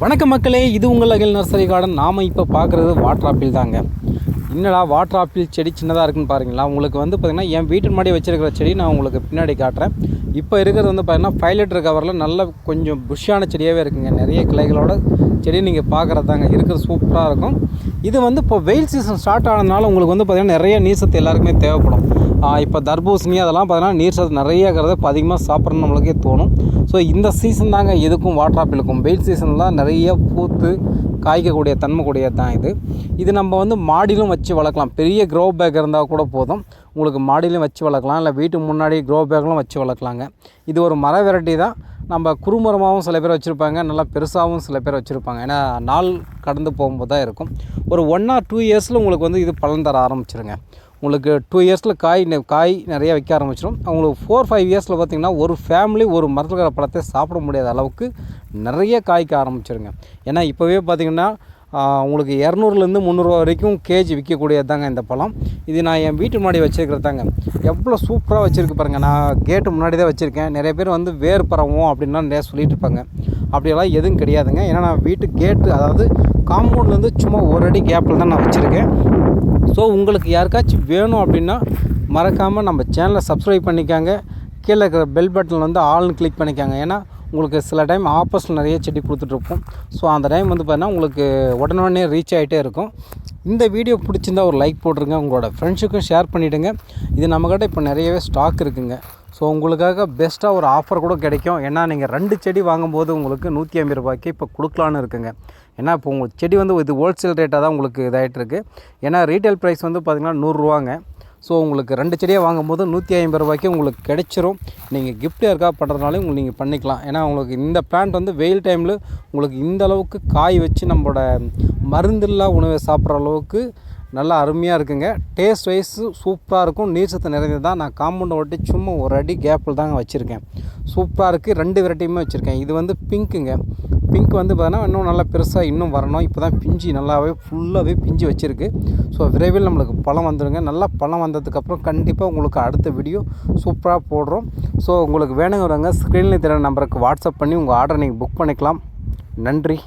வணக்கம் மக்களே இது உங்கள் அகில் நர்சரி கார்டன். நாம் இப்போ பார்க்குறது வாட்டர் ஆப்பிள் தாங்க. என்னடா வாட்டர் ஆப்பிள் செடி சின்னதாக இருக்குன்னு பாருங்களா உங்களுக்கு வந்து பார்த்திங்கன்னா என் வீட்டு முன்னாடி வச்சிருக்கிற செடி நான் உங்களுக்கு பின்னாடி காட்டுறேன். இப்போ இருக்கிறது வந்து பார்த்தீங்கன்னா ஃபைவ் லிட்டர் கவரில் நல்ல கொஞ்சம் புஷ்ஷான செடியாகவே இருக்குங்க. நிறைய கிளைகளோட செடி நீங்கள் பார்க்குறது தாங்க இருக்கிறது சூப்பராக இருக்கும். இது வந்து இப்போ வெயில் சீசன் ஸ்டார்ட் ஆனதுனால உங்களுக்கு வந்து பார்த்திங்கன்னா நிறைய நீர் சத்து எல்லாருக்குமே தேவைப்படும். இப்போ தர்பூசணி அதெல்லாம் பார்த்தீங்கன்னா நீர் சத்து நிறைய இருக்கிறத இப்போ அதிகமாக சாப்பிட்றன்னு நம்மளுக்கே தோணும். ஸோ இந்த சீசன் தாங்க எதுக்கும் வாட்டர் ஆப்பிளுக்கும் வெயில் சீசனில் நிறைய பூத்து காய்க்கக்கூடிய தன்மை கூடியது தான் இது. இது நம்ம வந்து மாடியிலும் வச்சு வளர்க்கலாம். பெரிய க்ரோ பேக் இருந்தால் கூட போதும். உங்களுக்கு மாடியிலும் வச்சு வளர்க்கலாம். இல்லை வீட்டுக்கு முன்னாடி க்ரோ பேக்லாம் வச்சு வளர்க்கலாங்க. இது ஒரு மர வெரைட்டி தான் நம்ம குறுமரமாகவும் சில பேர் வச்சுருப்பாங்க. நல்லா பெருசாகவும் சில பேர் வச்சுருப்பாங்க. ஏன்னா நாள் கடந்து போகும்போது தான் இருக்கும். ஒரு ஒன் ஆர் டூ இயர்ஸில் உங்களுக்கு வந்து இது பலன் தர ஆரம்பிச்சிருங்க. உங்களுக்கு டூ இயர்ஸில் காய் நெ- காய் நிறைய வைக்க ஆரம்பிச்சிடும் அவங்களுக்கு ஃபோர் ஃபைவ் இயர்ஸில் பார்த்திங்கன்னா ஒரு ஃபேமிலி ஒரு மரத்தில் இருக்கிற பழத்தை சாப்பிட முடியாத அளவுக்கு நிறைய காய்க்க ஆரம்பிச்சிருங்க. ஏன்னா இப்போவே பார்த்திங்கன்னா உங்களுக்கு இரநூறுலேருந்து முந்நூறுரூவா வரைக்கும் கேஜி விற்கக்கூடியது தாங்க இந்த பழம். இது நான் என் வீட்டு முன்னாடி வச்சுருக்கிறது தாங்க எவ்வளோ சூப்பராக வச்சுருக்கு பாருங்கள் நான் கேட்டு முன்னாடி தான் வச்சுருக்கேன். நிறைய பேர் வந்து வேர் பரவும் அப்படின்லாம் நிறைய சொல்லிட்டு இருப்பாங்க. அப்படியெல்லாம் எதுவும் கிடையாதுங்க. ஏன்னா நான் வீட்டு கேட்டு அதாவது காம்பவுண்ட்லேருந்து சும்மா ஒரு அடி கேப்பில் தான் நான் வச்சுருக்கேன். ஸோ உங்களுக்கு யாருக்காச்சும் வேணும் அப்படின்னா மறக்காமல் நம்ம சேனலை சப்ஸ்கிரைப் பண்ணிக்காங்க. கீழே இருக்கிற பெல் பட்டன் வந்து ஆல்னு கிளிக் பண்ணிக்காங்க. ஏன்னா உங்களுக்கு சில டைம் ஆப்போஸில் நிறைய செடி கொடுத்துட்ருப்போம். ஸோ அந்த டைம் வந்து பார்த்தீங்கன்னா உங்களுக்கு உடனே ரீச் ஆகிட்டே இருக்கும். இந்த வீடியோ பிடிச்சிருந்தா ஒரு லைக் போட்டுருங்க. உங்களோட ஃப்ரெண்ட்ஸுக்கும் ஷேர் பண்ணிவிடுங்க இது நம்மக்கிட்ட இப்போ நிறையவே ஸ்டாக் இருக்குங்க. ஸோ உங்களுக்காக பெஸ்ட்டாக ஒரு ஆஃபர் கூட கிடைக்கும். ஏன்னா நீங்கள் ரெண்டு செடி வாங்கும்போது உங்களுக்கு நூற்றி ஐம்பது ரூபாய்க்கு இப்போ கொடுக்கலான்னு இருக்குங்க. ஏன்னா இப்போ உங்களுக்கு செடி வந்து இது ஹோல்சேல் ரேட்டாக தான் உங்களுக்கு இதாகிட்டு இருக்குது ஏன்னா ரீட்டைல் ப்ரைஸ் வந்து பார்த்திங்கன்னா நூறுரூவாங்க ஸோ உங்களுக்கு ரெண்டு செடியாக வாங்கும்போது நூற்றி ஐம்பது ரூபாய்க்கு உங்களுக்கு கிடைச்சிரும். நீங்கள் கிஃப்ட் யாருக்காக பண்ணுறதுனாலும் உங்களுக்கு நீங்கள் பண்ணிக்கலாம். ஏன்னா உங்களுக்கு இந்த பிளான்ட் வந்து வெயில் டைமில் உங்களுக்கு இந்த அளவுக்கு காய் வச்சு நம்மளோட மருந்தில்லா உணவை சாப்பிட்ற அளவுக்கு நல்லா அருமையாக இருக்குங்க. டேஸ்ட் வைஸு சூப்பராக இருக்கும். நீர் சத்து நிறைந்தது தான் நான் காம்பவுண்டை ஒட்டி சும்மா ஒரு அடி கேப்பில் தாங்க வச்சுருக்கேன். சூப்பராக இருக்குது ரெண்டு வெரைட்டியுமே வச்சுருக்கேன். இது வந்து பிங்க்குங்க பிங்க் வந்து பார்த்தீங்கன்னா இன்னும் நல்லா பெருசாக இன்னும் வரணும். இப்போ தான் பிஞ்சு நல்லாவே ஃபுல்லாகவே பிஞ்சு வச்சுருக்கு. ஸோ விரைவில் நம்மளுக்கு பழம் வந்துடுங்க நல்லா பழம் வந்ததுக்கப்புறம் கண்டிப்பாக உங்களுக்கு அடுத்த வீடியோ சூப்பராக போடுறோம். ஸோ உங்களுக்கு வேணுங்கிறவங்க ஸ்க்ரீனில் தெரிய நம்பருக்கு வாட்ஸ்அப் பண்ணி உங்கள் ஆர்டரை நீங்கள் புக் பண்ணிக்கலாம். நன்றி.